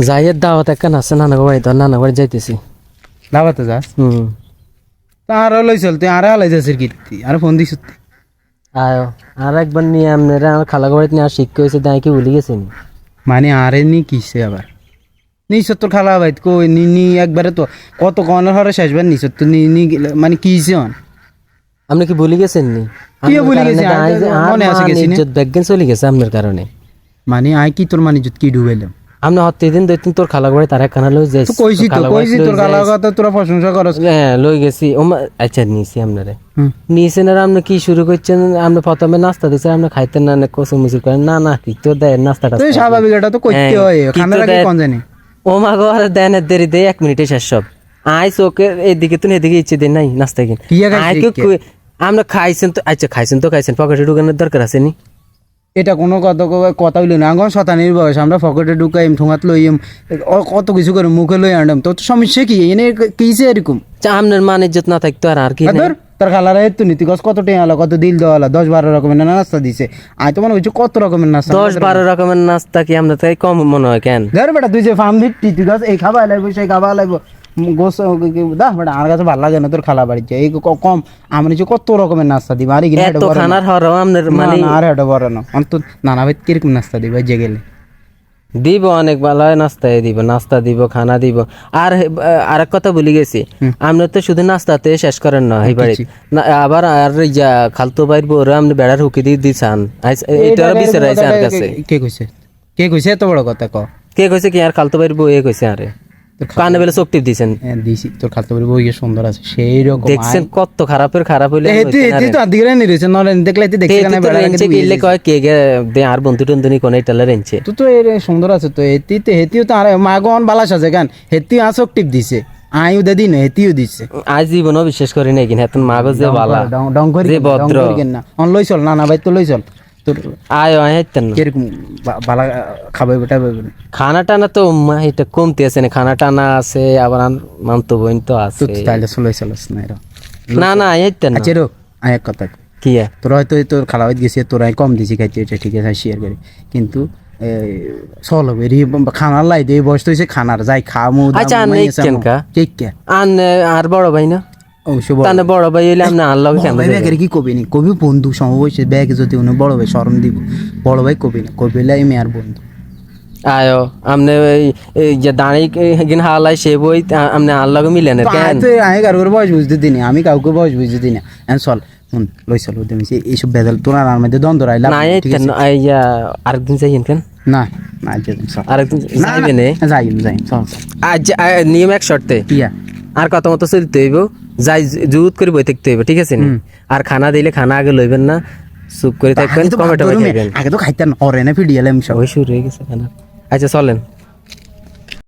যাইয়ের দাওয়াত একটা আছে নানা বাড়ি তো নানা বাড়ি যাইতেছি। দাবাতে যাস? হুম। আরও লইছল তুই আরে হালাই যাসির কীর্তি আর ফোন দিস আয় আর একবার নিয়ে আপনারা আমার খালা বাড়িতে নিয়ে শিক্ষা হয়েছে তাই কি ভুলে গেছেন মানে আরে নি কিসে আবার? নিছ তোর খালা বাইত কই নি নি একবারে তো কত কনের হরে শেষবার নিছ তো নি নি মানে কিসে অন? আপনি কি ভুলে গেছেন নি? কি ভুলে কারণে গেছি? তো আমি আজ- তো আর মনে আছে গেছি? ইজ্জত ব্যাজ্ঞান চলে গেছে আপনার কারণে। মানে আই কি তোর মানে কি ডুবাইলাম আপনি হতে দিন তোর খালা তার একখানা লই যাইছি তো কইছি তো কইছি তোর খালা কথা তোরা প্রশংসা করস। হ্যাঁ লই গেছি। ও আচ্ছা হুম। নিয়েছেন আর আপনি কি শুরু করছেন? আপনি প্রথমে নাস্তা দিচ্ছেন আপনি খাইতেন না না কসু করেন। না না কি তো দেয় নাস্তাটা তুই স্বাভাবিক এটা তো কইতে হ্যাঁ, হয়। তো আগে দেয়- কোন জানি? ও মা গো আর দেন দেরি দেয় এক মিনিটে শেষ সব। আই চোখে এদিকে তো এদিকে ইচ্ছে দিন নাই নাস্তা কিন। আই আমরা খাইছেন তো আচ্ছা খাইছেন তো খাইছেন। পকেটে ঢুকানোর দরকার আছে নি? এটা কোনো কথা কই- কথা হইল না। এখন শতানির বয়স আমরা পকেটে ঢুকাইম ঠোঙাত লইম কত কিছু করে মুখে লই আনলাম। তো সমস্যা কি? এনে কিসে এরকম? আপনার মান ইজ্জত না থাকতো আর আর কি ধর তোর খালারা এত নীতি গছ কত টেয়া হলো কত দিল দেওয়া হলো দশ বারো রকমের নাস্তা দিছে। আয় তো মনে হচ্ছে কত রকমের নাস্তা দশ বারো রকমের নাস্তা কি আমরা তাই কম মনে হয় কেন? ধর বেটা তুই যে ফার্ম দিচ্ছি তুই গছ এই খাবা লাগবো সেই খাবা লাগবো। গোস দা বেটা আমার কাছে ভালো লাগে না তোর খালা বাড়িতে। এই কম আমার নিচে কত রকমের নাস্তা দিবা আর এত খানার মানে আর এটা বড় না। অন্ত নানা ভাই কীরকম নাস্তা দিবা যে গেলে। দিব অনেক ভালো নাস্তা দিব নাস্তা দিব খানা দিব। আর আর এক কথা ভুলে গেছি। আপনি তো শুধু নাস্তাতে শেষ করেন না এই বাড়ি আবার আর ইয়া খালতো বাইর বউরে আপনি বেড়ার হুকি দিয়ে দিছান। এটার বিচার আছে আর কাছে। কে কইছে? কে কইছে? এত বড় কথা ক। কে কইছে কি আর খালতো বাইর বউ এ কইছে আরে। কানে বেলে। চোখ টিপ দিছেন হ্যাঁ, দিছি তোর বলি বই সুন্দর আছে। সেই রকম দেখছেন কত খারাপের খারাপ হইলে এতি এতি তো আদিকে নি নলে দেখলে দেখতে কেন বেড়া কয় কে গে দে আর বন্ধু টন্ধুনি কোন এটালে রেঞ্চে? তো তো এর সুন্দর আছে তো হেতিও তো আর মাগন বালাস আছে গান হেতিও আসক টিপ দিছে। আয়ু দে দিন হেতিও দিছে। আজ জীবনও বিশ্বাস করি নাই কিনা এত মাগজ যে বালা ডং করি যে ভদ্র। না? অন লই চল না না ভাই তো লই চল। তোর আয় আয় হাইতেন না। কীরকম বা- বালা খাবে বেটা বেটা খানা টানা তো এটা কমতে আছে না খানা টানা আছে আবার আন- মামতো বোন তো আছে। তুই তাইলে চলাই চলাস না এরা। না না হাইতেন না। আচ্ছা রো আয় এক কথা কি? তোর হয়তো তোর খালা হইতে গেছে তোর কম দিছি খাইতে এটা ঠিক আছে শেয়ার করি। কিন্তু চল হবে রি খানার লাই দে বয়স তো হইছে খানার যাই খামু আচ্ছা, ঠিক কে আন আর বড় ভাই না? অবশ্য বড় বড় ভাই হইলে আপনি আর লগে কেন ব্যাগের কি কবি নি? কবি বন্ধু সমবয়সে ব্যাগ যদি উনি বড় ভাই শরম দিব বড় ভাই কবি না? কবি লাই মেয়ার বন্ধু। আয়ো আমনে এই যে দাঁড়ি গিন হালাই সে বই আমনে আর লগে মিলেন তো কেন? আমি কারোর বয়স বুঝতে দিনি আমি কাউকে বয়স বুঝতে দিনি। এন চল লই চল ওদের এইসব বেদাল তোর আর মধ্যে দ্বন্দ্ব রাইলাম না আইয়া আরেকদিন যাইয়েন কেন? না না আরেকদিন না যাইবেন? যাই যাই চল চল। আজ নিয়ম এক শর্তে। আর কথা মতো চলতে হইব। যাই জুত করে বই থাকতে হইব ঠিক আছে নি? আর খানা দিলে খানা আগে লইবেন না চুপ করে থাকবেন খাইবেন। আগে তো খাইতেন অরে না ফিডিয়ালাম সব। ওই শুরু হয়ে গেছে খানা। আচ্ছা চলেন।